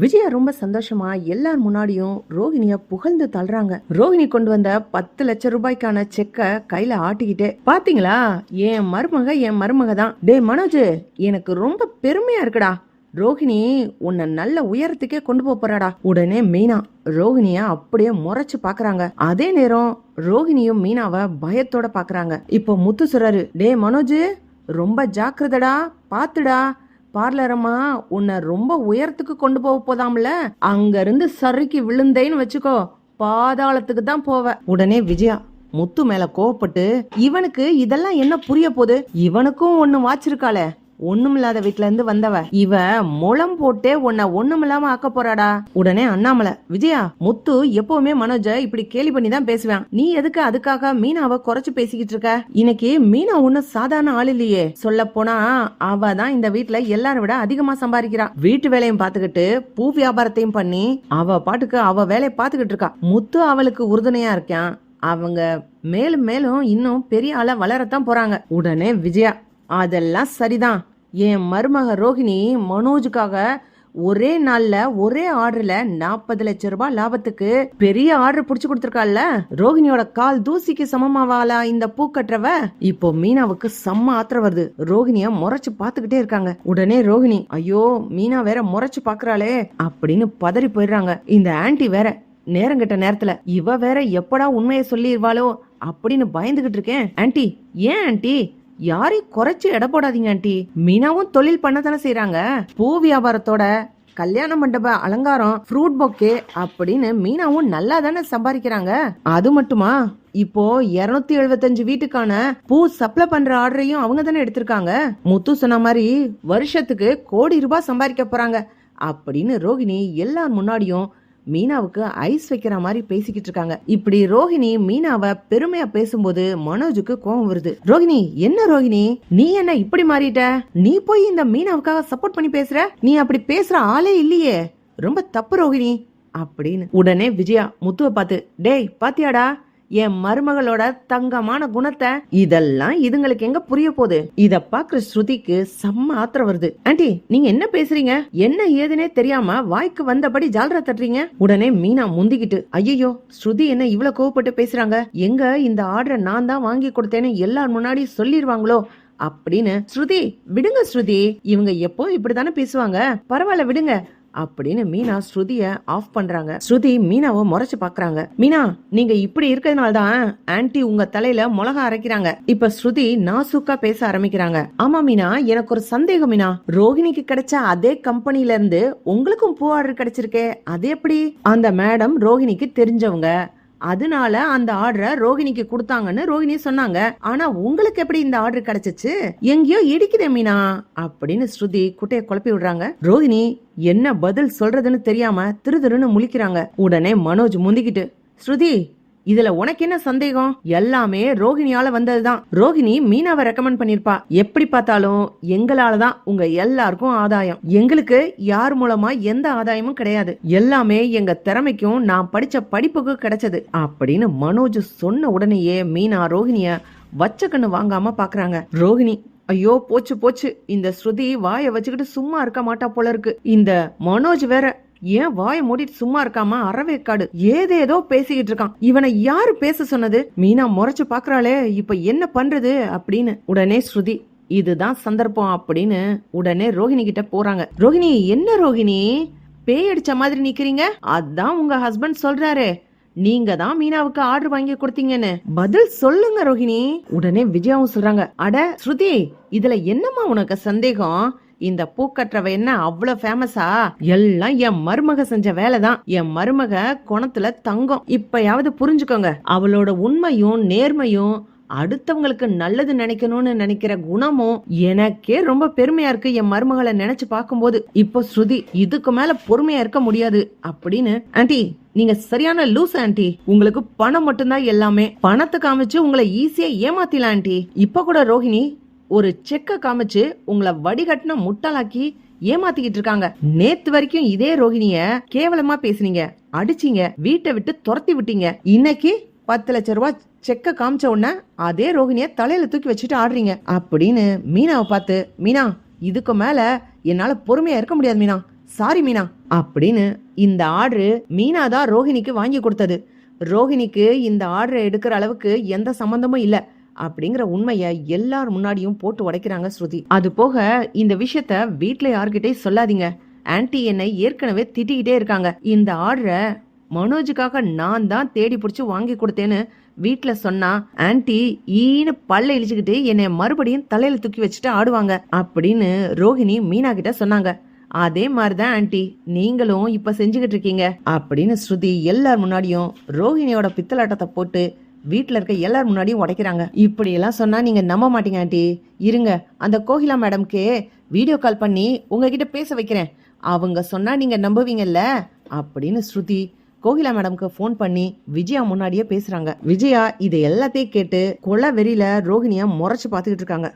விஜயா ரொம்ப சந்தோஷமா எல்லார் முன்னாடியும் ரோஹிணிய புகழ்ந்து தள்ளுறாங்க. ரோஹிணி கொண்டு வந்த பத்து லட்சம் ரூபாய்க்கான செக்க கையில ஆட்டிக்கிட்டே பாத்தீங்களா? என் மருமக என் மருமக தான். டே மனோஜ் எனக்கு ரொம்ப பெருமையா இருக்குடா. ரோஹிணி உன்னை நல்ல உயரத்துக்கே கொண்டு போப் போறாடா. உடனே மீனா ரோஹிணிய அப்படியே முறைச்சு பாக்குறாங்க. அதே நேரம் ரோஹிணியும் மீனாவை பயத்தோட பாக்குறாங்க. இப்போ முத்து சொல்றாரு டே மனோஜ் ரொம்ப ஜாக்கிரதடா பாத்துடா. பார்லரம்மா உன்னை ரொம்ப உயரத்துக்கு கொண்டு போக போதாம்ல? அங்க இருந்து சறுக்கி விழுந்தேன்னு வச்சுக்கோ பாதாளத்துக்கு தான் போவ. உடனே விஜயா முத்து மேல கோவப்பட்டு இவனுக்கு இதெல்லாம் என்ன புரிய போகுது? இவனுக்கும் ஒன்னு வாச்சிருக்காளே. ஒண்ணுமில்லாத வீட்ல இருந்து வந்தவ. இவ முளம் போட்டே உன்னை ஒண்ணுமில்லாம ஆக்க போறாடா. உடனே அண்ணாமலை விஜயா முத்து எப்பவுமே மனோஜ இப்படி கேலி பண்ணி தான் பேசுவேன். நீ எதுக்கு அதுக்காக மீனாவை குறைச்சு பேசிக்கிட்டு இருக்க? இன்னைக்கு மீனா ஒன்னும் சாதாரண ஆள் இல்லையே. சொல்ல போனா அவ தான் இந்த வீட்டுல எல்லாரும் விட அதிகமா சம்பாதிக்கிறா. வீட்டு வேலையும் பாத்துக்கிட்டு பூ வியாபாரத்தையும் பண்ணி அவ பாட்டுக்கு அவ வேலையை பாத்துக்கிட்டு இருக்கா. முத்து அவளுக்கு உறுதுணையா இருக்கான். அவங்க மேலும் மேலும் இன்னும் பெரிய ஆளா வளரத்தான் போறாங்க. உடனே விஜயா அதெல்லாம் சரிதான். என் மருமக ரோஹிணி மனோஜுக்காக ஒரே நாள்ல ஒரே ஆர்டர்ல நாற்பது லட்ச ரூபாய் லாபத்துக்கு பெரிய ஆர்டர் புடிச்சு கொடுத்திருக்காள்ல? ரோஹிணியோட கால் தூசிக்கு சமமாவாளா இந்த பூ கட்டுறவ? இப்போ மீனாவுக்கு செம்ம ஆத்திரம் வருது. ரோஹிணிய முறைச்சு பாத்துக்கிட்டே இருக்காங்க. உடனே ரோஹிணி ஐயோ மீனா வேற முறைச்சு பாக்குறாளே அப்படின்னு பதறி போயிடுறாங்க. இந்த ஆன்டி வேற நேரங்கிட்ட நேரத்துல இவ வேற எப்படா உண்மையை சொல்லிடுவாளோ அப்படின்னு பயந்துகிட்டு இருக்கேன். ஆன்டி ஏன் ஆன்டி யாரையும் குறைச்சு எடை போடாதீங்க ஆண்டி. மீனாவும் தொழில் பண்ணதானே செய்யறாங்க பூ வியாபாரத்தோட கல்யாண மண்டப அலங்காரம் ஃப்ரூட் பொக்கே அப்படின்னு மீனாவும் நல்லா தானே சம்பாதிக்கிறாங்க. அது மட்டுமா? இப்போ 275 எழுபத்தஞ்சு வீட்டுக்கான பூ சப்ளை பண்ற ஆர்டரையும் அவங்க தானே எடுத்திருக்காங்க. முத்து சொன்ன மாதிரி வருஷத்துக்கு கோடி ரூபாய் சம்பாதிக்க போறாங்க. அப்படின்னு ரோகிணி எல்லார் முன்னாடியும் மீனாவுக்கு ஐஸ் வைக்கிற மாதிரி பேசிக்கிட்டு இருக்காங்க. இப்படி ரோஹிணி மீனாவை பெருமையா பேசும்போது மனோஜுக்கு கோபம் வருது. ரோஹிணி என்ன ரோஹிணி? நீ என்ன இப்படி மாறிட்ட? நீ போய் இந்த மீனாவுக்காக சப்போர்ட் பண்ணி பேசுற? நீ அப்படி பேசுற ஆளே இல்லையே. ரொம்ப தப்பு ரோஹிணி. அப்படின்னு உடனே விஜயா முத்துவை பார்த்து டேய் பாத்தியாடா? என் மருமகளோட தங்கமான குணத்தை இதெல்லாம் இதுங்களுக்கு எங்க புரிய போகுது? இத பாக்குற ஸ்ருதிக்கு செம்ம ஆத்திரம் வருது. ஆண்டி நீங்க என்ன பேசுறீங்க? என்ன ஏதுனே தெரியாம வாய்க்கு வந்தபடி ஜால்ரா தட்டுறீங்க? உடனே மீனா முந்திக்கிட்டு ஐயோ ஸ்ருதி என்ன இவ்வளவு கோவப்பட்டு பேசுறாங்க? எங்க இந்த ஆர்டரை நான் தான் வாங்கி கொடுத்தேன்னு எல்லார் முன்னாடி சொல்லிடுவாங்களோ அப்படின்னு ஸ்ருதி விடுங்க ஸ்ருதி. இவங்க எப்போ இப்படித்தானே பேசுவாங்க? பரவாயில்ல விடுங்க. அப்படின்னு மீனா ஸ்ருதிய ஆஃப் பண்றாங்க. ஸ்ருதி மீனாவை முறைச்சு பாக்குறாங்க. மீனா நீங்க இப்படி இருக்கிறதுனால தான் ஆன்ட்டி உங்க தலையில மிளகா அரைக்கிறாங்க. இப்ப ஸ்ருதி நாசுக்கா பேச ஆரம்பிக்கிறாங்க. ஆமா மீனா எனக்கு ஒரு சந்தேகம் மீனா. ரோஹிணிக்கு கிடைச்ச அதே கம்பெனில இருந்து உங்களுக்கும் பூ ஆர்டர் கிடைச்சிருக்கே. அது எப்படி? அந்த மேடம் ரோஹிணிக்கு தெரிஞ்சவங்க. அதனால அந்த ஆர்டரை ரோஹிணிக்கு கொடுத்தாங்கன்னு ரோஹிணி சொன்னாங்க. ஆனா உங்களுக்கு எப்படி இந்த ஆர்டர் கிடைச்சிச்சு? எங்கேயோ இடிக்குதே மீனா? அப்படின்னு ஸ்ருதி குட்டையை குழப்பி விடுறாங்க. ரோஹிணி என்ன பதில் சொல்றதுன்னு தெரியாம திருதிருன்னு முழிக்கிறாங்க. உடனே மனோஜ் முந்திக்கிட்டு ஸ்ருதி இதுல உனக்கு என்ன சந்தேகம்? எல்லாமே ரோஹிணியால வந்ததுதான். ரோஹிணி மீனாவை ரெக்கமெண்ட் பண்ணிருப்பா. எப்படி பார்த்தாலும் எங்களாலதான் உங்க எல்லாருக்கும் ஆதாயம். எங்களுக்கு யார் மூலமா எந்த ஆதாயமும் கிடையாது. எல்லாமே எங்க திறமைக்கும் நான் படிச்ச படிப்புக்கு கிடைச்சது அப்படின்னு மனோஜ் சொன்ன உடனேயே மீனா ரோஹிணிய வச்ச கண்ணு வாங்காம பாக்குறாங்க. ரோஹிணி ஐயோ போச்சு போச்சு. இந்த ஸ்ருதி வாயை வச்சுக்கிட்டு சும்மா இருக்க மாட்டா போல இருக்கு. இந்த மனோஜ் வேற ஏன் வாயை மூடிட்டு சும்மா இருக்காம அறவேக்காடு ஏதேதோ பேசிக்கிட்டு இருக்கான். இவனை யாரு பேச சொன்னது? மீனா முறைச்சு பாக்குறாளே இப்ப என்ன பண்றது அப்படின்னு. உடனே ஸ்ருதி இதுதான் சந்தர்ப்பம் அப்படின்னு உடனே ரோஹிணி கிட்ட போறாங்க. ரோஹிணி என்ன ரோஹிணி? பேய் அடிச்ச மாதிரி நிக்கிறீங்க? அதான் உங்க ஹஸ்பண்ட் சொல்றாரு. நீங்க தான் மீனாவுக்கு ஆர்டர் வாங்கி கொடுத்தீங்கன்னு. பதில் சொல்லுங்க ரோஹிணி. உடனே விஜயாவும் சொல்றாங்க. அட ஸ்ருதி இதுல என்னம்மா உனக்கு சந்தேகம்? இந்த பூக்கற்றவ என்ன அவ்வளவு ஃபேமஸா எல்லாம் என் மருமக செஞ்ச வேலை தான் என் மருமக குணத்துல தங்கம். இப்பயாவது புரிஞ்சுக்கோங்க. அவளோட உண்மையும் நேர்மையும் அடுத்தவங்களுக்கு நல்லது நினைக்கணும்னு நினைக்கிற குணமும் எனக்கே ரொம்ப பெருமையா இருக்கு என் மருமகளை நினைச்சு பார்க்கும்போது. இப்போ ஸ்ருதி இதுக்கு மேல பொறுமையா இருக்க முடியாது அப்படின்னு. ஆண்டி நீங்க சரியான லூஸ் ஆண்டி. உங்களுக்கு பணம் மட்டும்தான் எல்லாமே. பணத்தை காமிச்சு உங்களை ஈஸியா ஏமாத்திலாம் ஆண்டி. இப்ப கூட ரோஹிணி ஒரு செக்கை காமிச்சு உங்களை வடிகட்டின முட்டாளாக்கி ஏமாத்திக்கிட்டு இருக்காங்க. நேத்து வரைக்கும் இதே ரோகிணிய கேவலமா பேசுனீங்க. அடிச்சீங்க. வீட்டை விட்டு துரத்தி விட்டீங்க. இன்னைக்கு பத்து லட்ச ரூபாய் செக்க காமிச்ச உடனே அதே ரோகிணிய தலையில தூக்கி வச்சுட்டு ஆடுறீங்க. அப்படின்னு மீனாவை பார்த்து மீனா இதுக்கு மேல என்னால பொறுமையா இருக்க முடியாது மீனா. சாரி மீனா. அப்படின்னு இந்த ஆர்டரு மீனா தான் ரோஹிணிக்கு வாங்கி கொடுத்தது. ரோஹிணிக்கு இந்த ஆர்டரை எடுக்கிற அளவுக்கு எந்த சம்பந்தமும் இல்லை. அப்படிங்கிற உண்மையை எல்லார் முன்னாடியும் போட்டு உடைக்கிறாங்க ஸ்ருதி. அது போக இந்த விஷயத்த வீட்டில் யார்கிட்டயும் சொல்லாதீங்க. ஆன்டி என்னை ஏற்கனவே திட்டிக்கிட்டே இருக்காங்க. இந்த ஆர்டரை மனோஜுக்காக நான் தான் தேடி பிடிச்சி வாங்கி கொடுத்தேன்னு வீட்டில் சொன்னா ஆன்டி ஈன்னு பல்ல இழிச்சுக்கிட்டு என்னை மறுபடியும் தலையில தூக்கி வச்சுட்டு ஆடுவாங்க அப்படின்னு ரோஹிணி மீனா கிட்ட சொன்னாங்க. அதே மாதிரிதான் ஆன்ட்டி நீங்களும் இப்ப செஞ்சுக்கிட்டு இருக்கீங்க அப்படின்னு ஸ்ருதி எல்லார் முன்னாடியும் ரோஹிணியோட பித்தலாட்டத்தை போட்டு வீட்டில் இருக்க எல்லார் முன்னாடியும் உடைக்கிறாங்க. இப்படியெல்லாம் சொன்னால் நீங்கள் நம்ப மாட்டீங்க ஆண்டி. இருங்க அந்த கோகிலா மேடம்க்கு வீடியோ கால் பண்ணி உங்ககிட்ட பேச வைக்கிறேன். அவங்க சொன்னால் நீங்கள் நம்புவீங்கல்ல? அப்படின்னு ஸ்ருதி கோகிலா மேடம்க்கு ஃபோன் பண்ணி விஜயா முன்னாடியே பேசுகிறாங்க விஜயா இது எல்லாத்தையும் கேட்டு கொலை வெறியில ரோஹிணிய முறைச்சு பார்த்துக்கிட்டு இருக்காங்க.